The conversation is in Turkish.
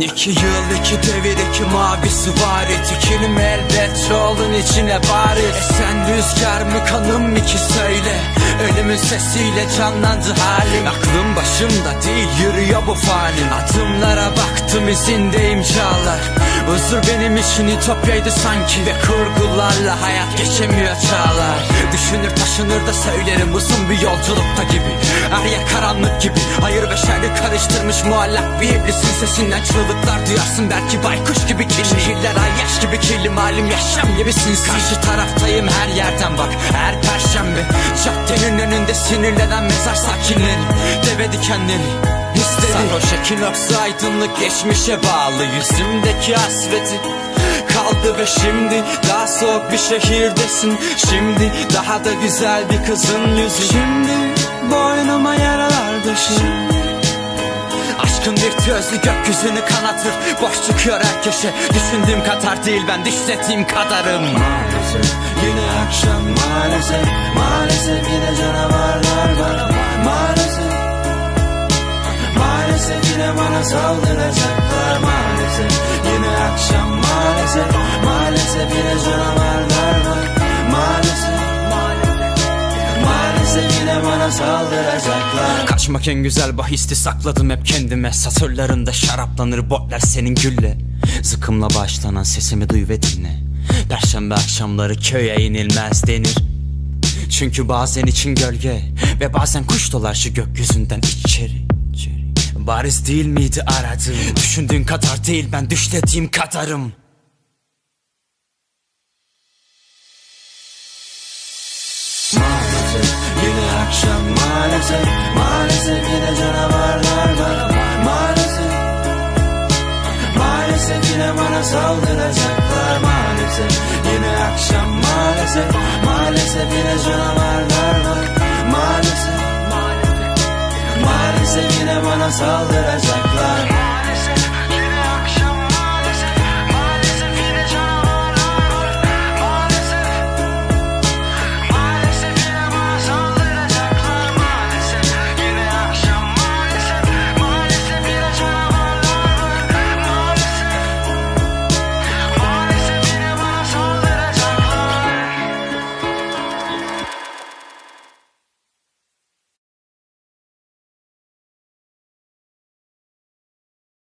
İki yıl iki devir iki mavi süvari Tükelim elbet yolun içine bari. E sen rüzgar mı kanım mı ki söyle. Ölümün sesiyle canlandı halim. Aklım başımda değil yürüyor bu fani Adımlara baktım izindeyim çağlar Huzur benim için ütopyaydı sanki. Ve kurgularla hayat geçemiyor çağlar. Düşünür taşınır da söylerim uzun bir yolculukta gibi karıştırmış muallak bir iblisin sesinden çığlıklar duyarsın. Belki baykuş gibi kirli Şehirler ay gibi kirli malum yaşam gibi sinsi Karşı taraftayım her yerden bak her perşembe. Caddenin önünde sinirlenen mezar sakinleri Deve dikenleri Hisleri. Sarhoş ekinoksu aydınlık geçmişe bağlı Yüzümdeki hasreti. Kaldı ve şimdi Daha soğuk bir şehirdesin. Şimdi daha da güzel bir kızın yüzü. Şimdi boynuma yaralar düşün Virtüözlü gökyüzünü kanatır. Boş çıkıyor her köşe. Düşündüğüm kadar değil ben düşlediğim kadarım. Maalesef yine akşam. Maalesef Maalesef yine canavarlar var. Maalesef Maalesef yine bana saldıracaklar Yine bana saldıracaklar. Kaçmak en güzel bahisti sakladım hep kendime. Satırlarında şaraplanır botlar senin gülle. Zıkımla başlanan sesimi duy ve dinle. Perşembe akşamları köye inilmez denir. Çünkü bazen için gölge Ve bazen kuş dolar şu gökyüzünden içeri. Bariz değil miydi aradığım? Düşündüğün kadar değil ben düşlediğim kadarım akşam. Maalesef Maalesef yine canavarlar var. Maalesef Maalesef yine bana saldıracaklar. Maalesef yine akşam. Maalesef Maalesef yine canavarlar var. Maalesef Maalesef yine bana saldıracaklar